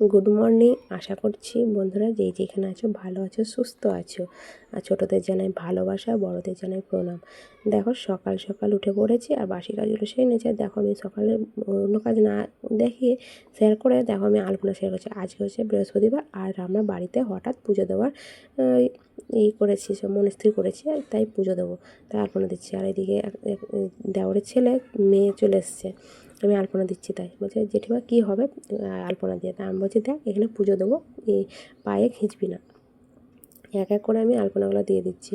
Good morning আশা করছি বন্ধুরা যেই যেখানে আছো ভালো আছো, সুস্থ আছো। আর ছোটোদের জানাই ভালোবাসা, বড়োদের জানাই প্রণাম। দেখো সকাল সকাল উঠে পড়েছি আর বাসি কাজগুলো সেই নিয়েছে। দেখো আমি সকালে অন্য কাজ না দেখিয়ে শেয়ার করে দেখো আমি আলপনা শেয়ার করছি আজকে হচ্ছে বৃহস্পতিবার আর আমরা বাড়িতে হঠাৎ পুজো দেওয়ার ই করেছি সব মনস্থির করেছি আর তাই পুজো দেবো। তাই আলপনা দিচ্ছি। আর এদিকে দেওয়ারের ছেলে, মেয়ে চলে এসছে। আমি আলপনা দিচ্ছি তাই। বলছে, জেঠিমা, কী হবে? আলপনা দিয়ে তা আমি বলছি, দেখ, এখানে পুজো দেবো এই পায়ে খিঁচবি না। এক এক করে আমি আলপনাগুলো দিয়ে দিচ্ছি।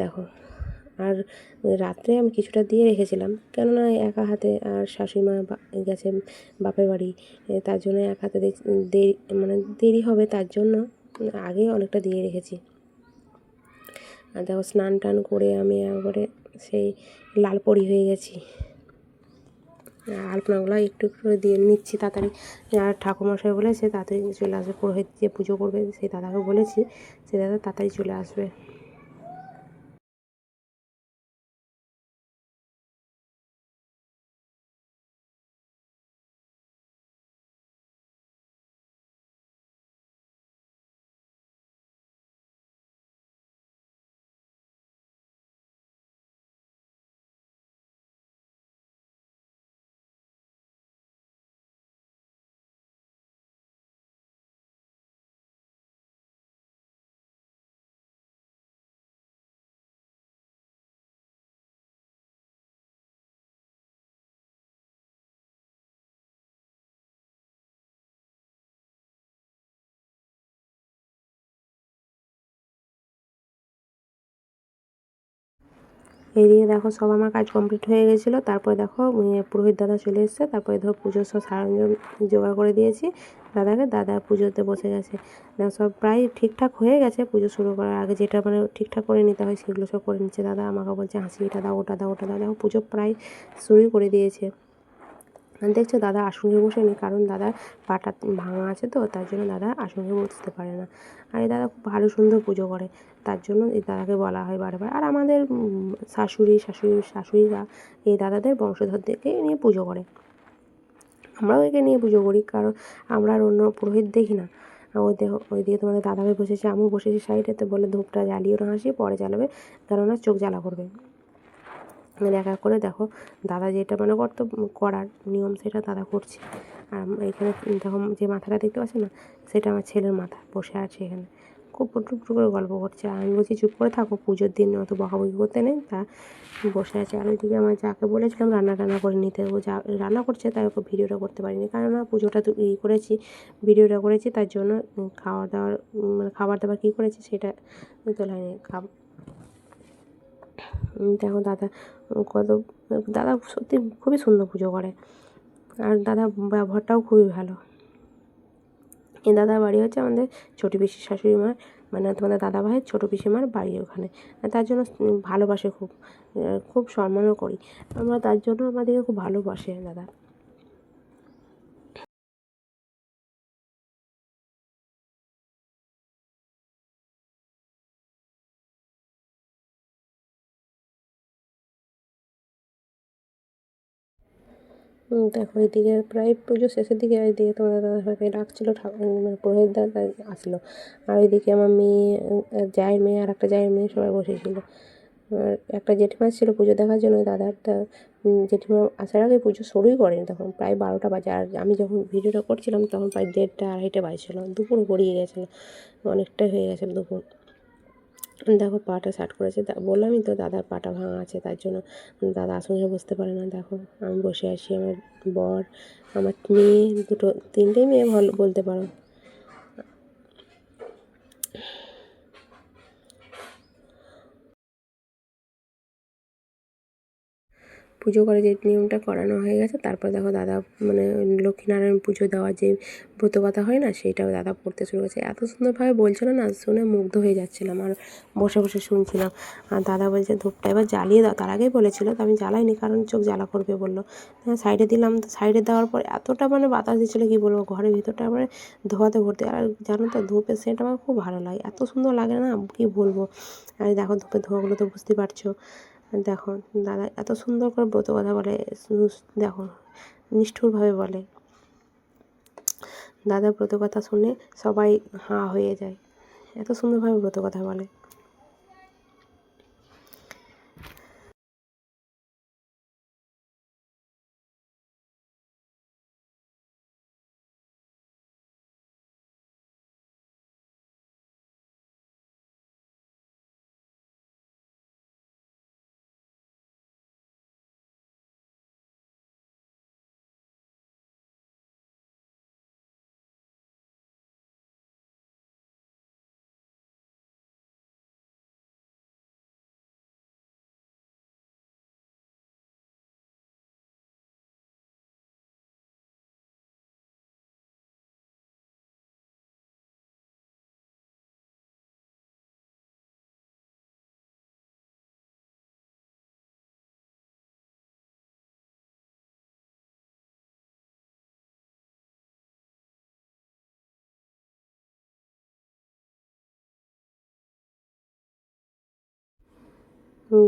দেখো, আর রাত্রে আমি কিছুটা দিয়ে রেখেছিলাম, কেননা একা হাতে আর শাশুড়ি মা গেছে বাপের বাড়ি তার জন্য এক হাতে দেরি মানে দেরি হবে, তার জন্য আগে অনেকটা দিয়ে রেখেছি। আর দেখো, স্নান টান করে আমি একবারে সেই লাল পরি হয়ে গেছি। আলপনাগুলো একটু একটু দিয়ে নিচ্ছি তাড়াতাড়ি। আর ঠাকুমশাই বলেছে, তাড়াতাড়ি চলে আসবে, পুরোহিত যে পুজো করবে, সেই দাদাকে বলেছি সেই দাদা তাড়াতাড়ি চলে আসবে। এইদিকে দেখো সব আমার কাজ কমপ্লিট হয়ে গেছিল। তারপরে দেখো পুরোহিত দাদা চলে এসছে। তারপরে ধরো পুজোর সব সারঞ্জাম জোগাড় করে দিয়েছি। দাদাকে, দাদা পুজোতে বসে গেছে। সব প্রায় ঠিকঠাক হয়ে গেছে। পুজো শুরু করার আগে যেটা মানে ঠিকঠাক করে নিতে হয় সেগুলো সব করে নিচ্ছে। দাদা আমাকে বলছে, হাসি, এটা দাও, ওটা দাও ওটা দাও। দেখো পুজো প্রায় শুরুই করে দিয়েছে। দেখছ দাদা আসনে বসেনি কারণ দাদার পাটা ভাঙা আছে তো, তার জন্য দাদা আসনে বসতে পারে না। আর এই দাদা খুব ভালো সুন্দর পুজো করে, তার জন্য এই দাদাকে বলা হয় বারবার। আর আমাদের শাশুড়ি শাশুড়ি, শাশুড়িরা এই দাদাদের বংশধরদেরকে নিয়ে পুজো করে। আমরাও একে নিয়ে পুজো করি, কারণ আমরা আর অন্য পুরোহিত দেখি না। ওই দেখো ওই দিকে তোমাদের দাদাভাই বসেছে, আমিও বসেছি সাইডে, তো বলে ধূপটা জ্বালিয়ে না হাসি পরে জ্বালাবে, কেননা চোখ জ্বালা করবে। মানে এক এক করে দেখো। দাদা যেটা মানে করত, করার নিয়ম সেটা দাদা করছে। আর এখানে দেখো যে মাথাটা দেখতে পাচ্ছ না, সেটা আমার ছেলের মাথা বসে আছে এখানে। খুব টুকটু করে গল্প করছে। আর আমি বলছি, চুপ করে থাকো, পুজোর দিন অত বকাবকি করতে নেই, তা বসে আছে। আর ওইদিকে আমার যাকে বলেছিলাম, রান্না টান্না করে নিতে, ও যা রান্না করছে, তাই ওকে ভিডিওটা করতে পারিনি। কারণ পুজোটা তো ই করেছি, ভিডিওটা করেছি, তার জন্য খাওয়া দাওয়ার মানে খাবার দাবার কী করেছি, সেটা তোলায়নি খাব দেখো দাদা কত, দাদা সত্যি খুবই সুন্দর পুজো করে। আর দাদা ব্যবহারটাও খুবই ভালো। এই দাদার বাড়ি হচ্ছে আমাদের ছোটো পিসি শাশুড়ি মার মানে তোমাদের দাদা ভাইয়ের ছোটো পিসিমার বাড়ি ওখানে। তার জন্য ভালোবাসে খুব খুব সম্মানও করি। আমরা তার জন্য আমাদেরকে খুব ভালোবাসে দাদা। দেখো এদিকে প্রায় পুজো শেষের দিকে এদিকে তোমাদের দাদাভাইকে ডাকছিলো, ঠাকুর মানে পুরোহিত দাদা আসলো। আর ওইদিকে আমার মেয়ে জায়ের মেয়ে আর একটা জায়ের মেয়ে সবাই বসেছিল। আর একটা জেঠিমা ছিল পুজো দেখার জন্য দাদার জেঠিমা আসার আগে পুজো শুরুই করেনি তখন, প্রায় বারোটা বাজে। আর আমি যখন ভিডিওটা করছিলাম তখন প্রায় দেড়টা, আড়াইটা বাজছিলো, দুপুর গড়িয়ে গেছিল, অনেকটাই হয়ে গেছিল দুপুর। দেখো পাটা শার্ট করেছে। বললামই তো দাদার পাটা ভাঙা আছে তার জন্য দাদা আসনে বসতে পারে না। দেখো, আমি বসে আছি, আমার বর, আমার মেয়ে, দুটো, তিনটেই মেয়ে ভালো বলতে পারো। পুজো করে যে নিয়মটা করানো হয়ে গেছে, তারপর দেখো দাদা মানে লক্ষ্মীনারায়ণ পুজো দেওয়ার যে ব্রতকথা হয় না সেইটাও দাদা পড়তে শুরু করেছে। এত সুন্দরভাবে বলছিল না শুনে মুগ্ধ হয়ে যাচ্ছিলাম আর বসে বসে শুনছিলাম। আর দাদা বলছে, ধূপটা এবার জ্বালিয়ে দাও। তার আগেই বলেছিল তো আমি জ্বালাইনি, কারণ চোখ জ্বালা করবে বলল। সাইডে দিলাম তো, সাইডে দেওয়ার পর এতটা মানে বাতাস দিচ্ছিল, কী বলব, ঘরের ভিতরটা এবারে ধোয়াতে ভর্তি। আর জানো তো, ধূপের সেন্ট আমার খুব ভালো লাগে। এত সুন্দর লাগে না, কী বলব? আর দেখো ধূপের ধোঁয়াগুলো তো বুঝতে পারছ। দেখো, দাদা এত সুন্দর করে ব্রত কথা বলে দেখো, নিষ্ঠুরভাবে বলে। দাদার ব্রত কথা শুনে সবাই হাঁ হয়ে যায়। এত সুন্দরভাবে ব্রত কথা বলে।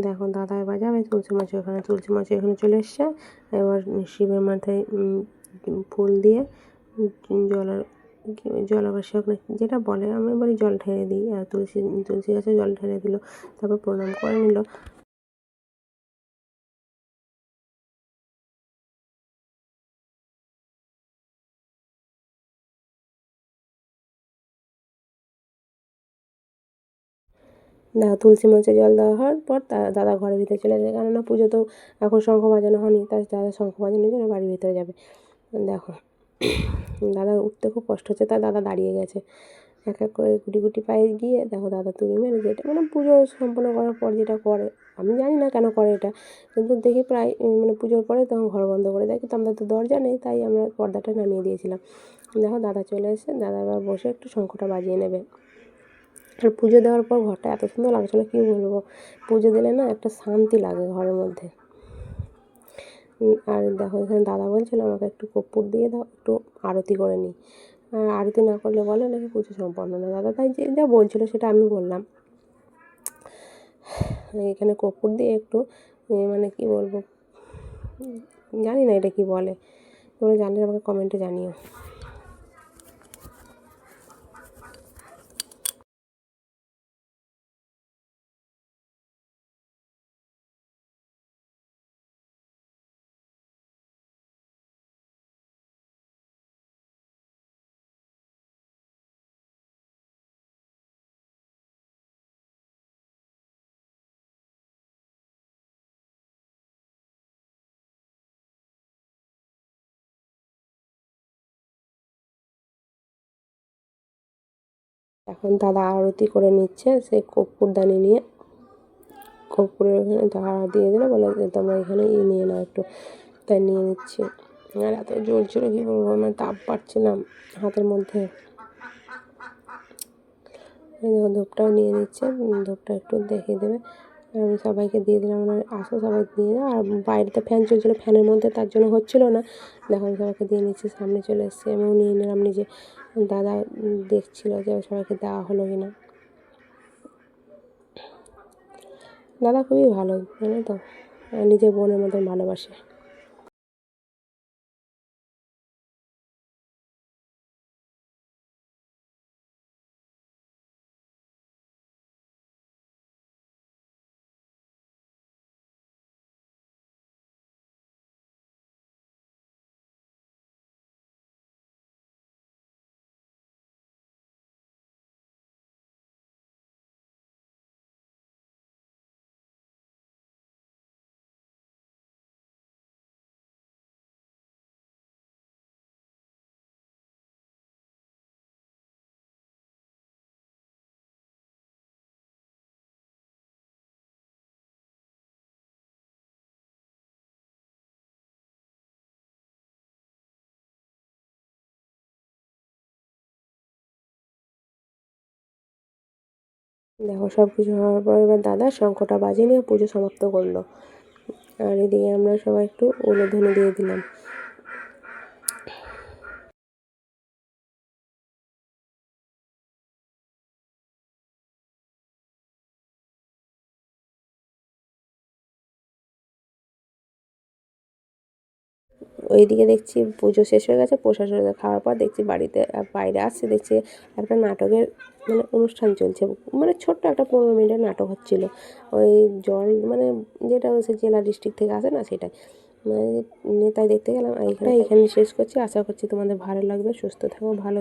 দেখো দাদা এবার যাবে তুলসী মাছের ওখানে তুলসী মাছ এখানে চলে এসছে। এবার শিবের মাথায় ফুল দিয়ে জল জলাভিষেক না যেটা বলে, আমি বলি জল ঢেলে দিই। আর তুলসী তুলসী গাছে জল ঢেলে দিল, তারপর প্রণাম করে নিল। তুলসী মঞ্চে জল দেওয়া হওয়ার পর দাদা ঘরের ভিতরে চলে যায়। কেননা পুজো তো এখন শঙ্খ বাজানো হয়নি, তাই দাদা শঙ্খ বাজানোর জন্য বাড়ির ভিতরে যাবে। দেখো, দাদা উঠতে খুব কষ্ট হচ্ছে তাই দাদা দাঁড়িয়ে গেছে। এক এক করে গুটি গুটি পায়ে গিয়ে দেখো দাদা তুমি মেরে যেটা মানে পুজো সম্পন্ন করার পর যেটা করে, আমি জানি না কেন করে এটা, কিন্তু দেখি প্রায় মানে পুজোর পরে তখন ঘর বন্ধ করে দেয়, কিন্তু আমাদের তো দরজা নেই, তাই আমরা পর্দাটা নামিয়ে দিয়েছিলাম। দেখো দাদা চলে এসে দাদা এবার বসে একটু শঙ্খটা বাজিয়ে নেবে। আর পুজো দেওয়ার পর ঘরটা এত সুন্দর লাগছিল কী বলব? পুজো দিলে না একটা শান্তি লাগে ঘরের মধ্যে। আর দেখো এখানে দাদা বলছিল, আমাকে একটু কর্পূর দিয়ে দাও, একটু আরতি করে নিই। আর আরতি না করলে বলে নাকি পুজো সম্পন্ন না। দাদা তাই যে, যা বলছিল সেটা আমি বললাম। এখানে কর্পূর দিয়ে একটু মানে কি বলব? জানি না এটা কি বলে। তোমরা জানলে আমাকে কমেন্টে জানিও। এখন দাদা আরতি করে নিচ্ছে সেই কর্পূরদানি নিয়ে। কর্পূরের ওখানে ধারা দিয়ে দিলে, বলে যে তোমরা এখানে ই নিয়ে নাও একটু। তাই নিয়ে নিচ্ছি। আর এত জোর ছিল কী বলব মানে তাপ পাচ্ছিলাম হাতের মধ্যে। ধূপটাও নিয়ে নিচ্ছে ধূপটা একটু দেখিয়ে দেবে। আমি সবাইকে দিয়ে দিলাম, আমার আসো সবাই দিয়ে দাও আর বাইরেতে ফ্যান চলছিলো, ফ্যানের মধ্যে তার জন্য হচ্ছিল না। দেখো, আমি সবাইকে দিয়ে নিচ্ছি, সামনে চলে এসেছি। আমিও নিয়ে নিলাম, নিজে দাদা দেখছিলো যে সবাইকে দেওয়া হলো কি না। দাদা খুবই ভালো, জানো তো? নিজের বোনের মতন ভালোবাসে। দেখো সব কিছু হওয়ার পর এবার দাদা শঙ্খটা বাজিয়ে নিয়ে পুজো সমাপ্ত করল। আর এদিকে আমরা সবাই একটু উলোধনে দিয়ে দিলাম। ওইদিকে দেখছি পুজো শেষ হয়ে গেছে প্রসাদ খাওয়ার পর দেখছি বাড়িতে বাইরে আসছে দেখছি একটা নাটকের মানে অনুষ্ঠান চলছে মানে ছোট্ট একটা পনেরো মিনিটের নাটক হচ্ছিল। ওই জল মানে যেটা হচ্ছে জেলা ডিস্ট্রিক্ট থেকে আসে না সেটাই। মানে নেতায় দেখতে গেলাম এইখানে এখানে শেষ করছি আশা করছি তোমাদের ভালো লাগবে সুস্থ থাকো ভালো